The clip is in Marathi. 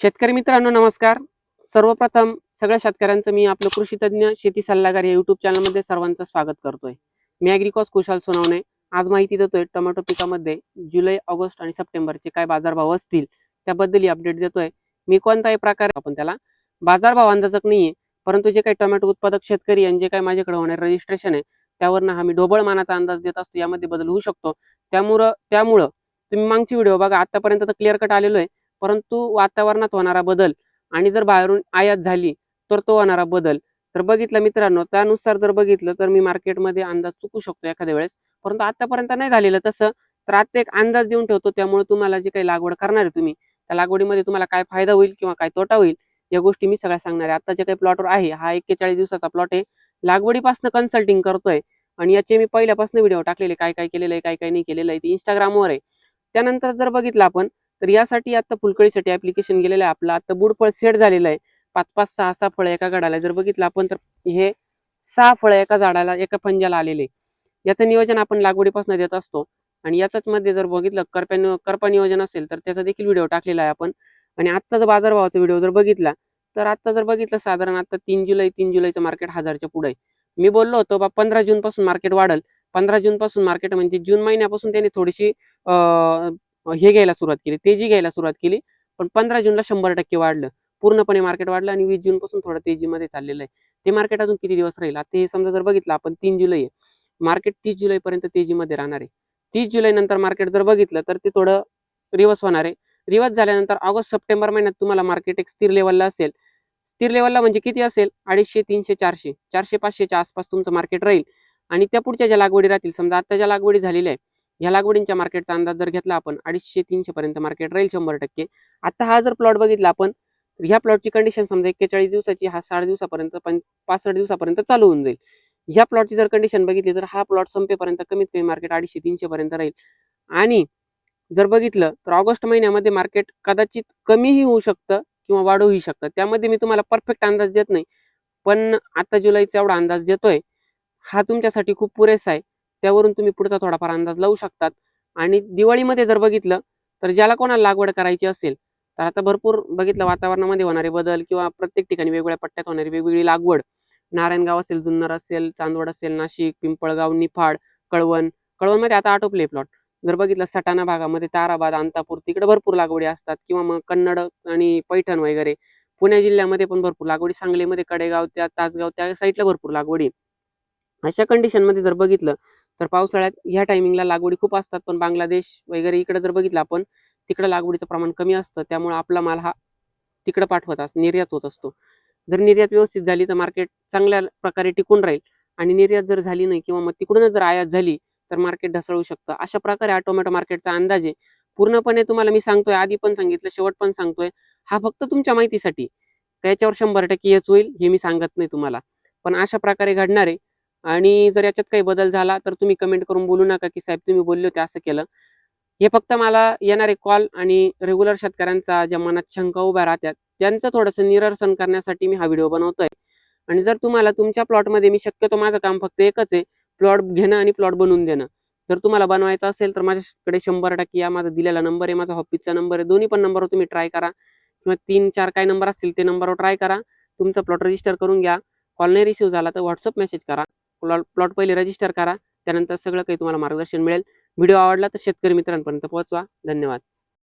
शेतकरी मित्रांनो नमस्कार. सर्वप्रथम सगळ्या शेतकऱ्यांचं मी आपलं कृषी तज्ज्ञ शेती सल्लागार या युट्यूब चॅनलमध्ये सर्वांचं स्वागत करतोय. मी अॅग्रिकॉस कुशाल सोनवणे. आज माहिती देतोय टोमॅटो पिकामध्ये जुलै ऑगस्ट आणि सप्टेंबरचे काय बाजारभाव असतील त्याबद्दल अपडेट देतोय. मी कोणताही प्रकार आपण त्याला बाजारभाव अंदाजक नाहीये परंतु जे काही टोमॅटो उत्पादक शेतकरी आणि जे काही माझ्याकडे होणारे रजिस्ट्रेशन आहे त्यावरनं हा मी ढोबळ मानाचा अंदाज देत असतो. यामध्ये बदल होऊ शकतो. त्यामुळं त्यामुळं तुम्ही मागची व्हिडिओ बघा आतापर्यंत तर क्लिअर कट आलेलो आहे. परंतु वातावरणात होणारा बदल आणि जर बाहेरून आयात झाली तर तो होणारा बदल. तर बघितलं मित्रांनो त्यानुसार जर बघितलं तर मी मार्केटमध्ये अंदाज चुकू शकतो एखाद्या वेळेस. परंतु आतापर्यंत नाही झालेलं तसं. तर आता एक अंदाज देऊन ठेवतो त्यामुळे तुम्हाला जे काही लागवड करणार आहे तुम्ही त्या लागवडीमध्ये तुम्हाला काय फायदा होईल किंवा काय तोटा होईल या गोष्टी मी सगळ्या सांगणार आहे. आता जे काही प्लॉटवर आहे हा एक्केचाळीस दिवसाचा प्लॉट आहे. लागवडीपासून कन्सल्टिंग करतोय आणि याचे मी पहिल्यापासून व्हिडिओ टाकलेले काय काय केलेलं आहे काय काय नाही केलेलं आहे ते इंस्टाग्रामवर आहे. त्यानंतर जर बघितलं आपण तर यासाठी आता फुलकळीसाठी ऍप्लिकेशन गेलेलं आहे आपलं. आता बुडफळ सेट झालेलं आहे. पाच पाच सहा सहा फळं एका झाडाला जर बघितलं आपण तर हे सहा फळं एका झाडाला एका पंजाला आलेले याचं नियोजन आपण लागवडीपासून देत असतो. आणि याचाच मध्ये जर बघितलं करप्या करपा नियोजन असेल तर त्याचा देखील व्हिडिओ टाकलेला आहे आपण. आणि आत्ताचा बाजारभावाचा व्हिडिओ जर बघितला तर आता जर बघितलं साधारण आता तीन जुलै तीन जुलैचं मार्केट हजारच्या पुढे मी बोललो होतो बा पंधरा जून पासून मार्केट वाढल. पंधरा जून पासून मार्केट म्हणजे जून महिन्यापासून त्यांनी थोडीशी हे घ्यायला सुरुवात केली तेजी घ्यायला सुरुवात केली पण पंधरा जूनला शंभर टक्के वाढलं. पूर्णपणे मार्केट वाढलं आणि वीस जून पासून थोडं तेजीमध्ये चाललेलं आहे. ते मार्केट अजून किती दिवस राहील? आता हे समजा जर बघितलं आपण तीन जुलै आहे. मार्केट तीस जुलैपर्यंत तेजीमध्ये राहणार आहे. तीस जुलै नंतर मार्केट जर बघितलं तर ते थोडं रिवर्स होणार आहे. रिवर्स झाल्यानंतर ऑगस्ट सप्टेंबर महिन्यात तुम्हाला मार्केट एक स्थिर लेवलला असेल. स्थिर लेवलला म्हणजे किती असेल? अडीचशे तीनशे चारशे. चारशे पाचशेच्या आसपास तुमचं मार्केट राहील. आणि त्या पुढच्या ज्या लागवडी राहतील समजा आता ज्या लागवडी झालेल्या आहे या लागवडींच्या मार्केटचा अंदाज जर घेतला आपण अडीचशे तीनशे पर्यंत मार्केट राहील शंभर टक्के. आता हा जर प्लॉट बघितला आपण तर ह्या प्लॉटची कंडिशन समजा एक्केचाळीस दिवसाची हा साठ दिवसापर्यंत पण पासष्ट दिवसापर्यंत चालू होऊन जाईल. ह्या प्लॉटची जर कंडिशन बघितली तर हा प्लॉट संपेपर्यंत कमीत कमी मार्केट अडीचशे तीनशे पर्यंत राहील. आणि जर बघितलं तर ऑगस्ट महिन्यामध्ये मार्केट कदाचित कमीही होऊ शकतं किंवा वाढूही शकतं. त्यामध्ये मी तुम्हाला परफेक्ट अंदाज देत नाही पण आता जुलैचा एवढा अंदाज देतोय. हा तुमच्यासाठी खूप पुरेसा आहे. त्यावरून तुम्ही पुढचा थोडाफार अंदाज लावू शकतात. आणि दिवाळीमध्ये जर बघितलं तर ज्याला कोणाला लागवड करायची असेल तर आता भरपूर बघितलं वातावरणामध्ये होणारे बदल किंवा प्रत्येक ठिकाणी वेगवेगळ्या पट्ट्यात होणारी वेगवेगळी लागवड. नारायणगाव असेल जुन्नर असेल चांदवड असेल नाशिक पिंपळगाव निफाड कळवण. कळवणमध्ये आता आटोपले प्लॉट जर बघितलं सटाणा भागामध्ये ताराबाद अंतापूर तिकडे भरपूर लागवडी असतात. किंवा मग कन्नड आणि पैठण वगैरे. पुणे जिल्ह्यामध्ये पण भरपूर लागवडी. सांगलीमध्ये कडेगाव त्या तासगाव त्या साईडला भरपूर लागवडी. अशा कंडिशनमध्ये जर बघितलं तर पावसाळ्यात ह्या टायमिंगला लागवडी खूप असतात. पण बांगलादेश वगैरे इकडे जर बघितलं आपण तिकडे लागवडीचं प्रमाण कमी असतं. त्यामुळे आपला माल हा तिकडे पाठवत असतो निर्यात होत असतो. जर निर्यात व्यवस्थित झाली तर मार्केट चांगल्या प्रकारे टिकून राहील. आणि निर्यात जर झाली नाही किंवा मग तिकडूनच जर आयात झाली तर मार्केट ढसळू शकतं. अशा प्रकारे हा टोमॅटो मार्केटचा अंदाज आहे. पूर्णपणे तुम्हाला मी सांगतोय आधी पण सांगितलं शेवट पण सांगतोय. हा फक्त तुमच्या माहितीसाठी. त्याच्यावर शंभर टक्के हेच होईल हे मी सांगत नाही तुम्हाला. पण अशा प्रकारे घडणार आहे. आणि जर याच्यात काही बदल झाला तर तुम्ही कमेंट करून बोलू नका की साहेब तुम्ही बोलले होते असं केलं. हे फक्त मला येणारे कॉल आणि रेग्युलर शेतकऱ्यांचा ज्या मनात शंका उभ्या राहतात त्यांचं थोडंसं निरसन करण्यासाठी मी हा व्हिडिओ बनवतोय. आणि जर तुम्हाला तुमच्या प्लॉटमध्ये मी शक्यतो माझं काम फक्त एकच आहे प्लॉट घेणं आणि प्लॉट बनवून देणं. जर तुम्हाला बनवायचं असेल तर माझ्याकडे शंभर टक्के या माझा दिलेला नंबर आहे माझा ऑफिसचा नंबर आहे. दोन्ही पण नंबरवर तुम्ही ट्राय करा. किंवा तीन चार काय नंबर असतील ते नंबरवर ट्राय करा. तुमचा प्लॉट रजिस्टर करून घ्या. कॉल नाही रिसिव्ह झाला तर व्हॉट्सअप मेसेज करा. प्लॉट प्लॉट पहिले रजिस्टर करा. त्यानंतर सगळं काही तुम्हाला मार्गदर्शन मिळेल. व्हिडिओ आवडला तर शेतकरी मित्रांपर्यंत पोहोचवा. धन्यवाद.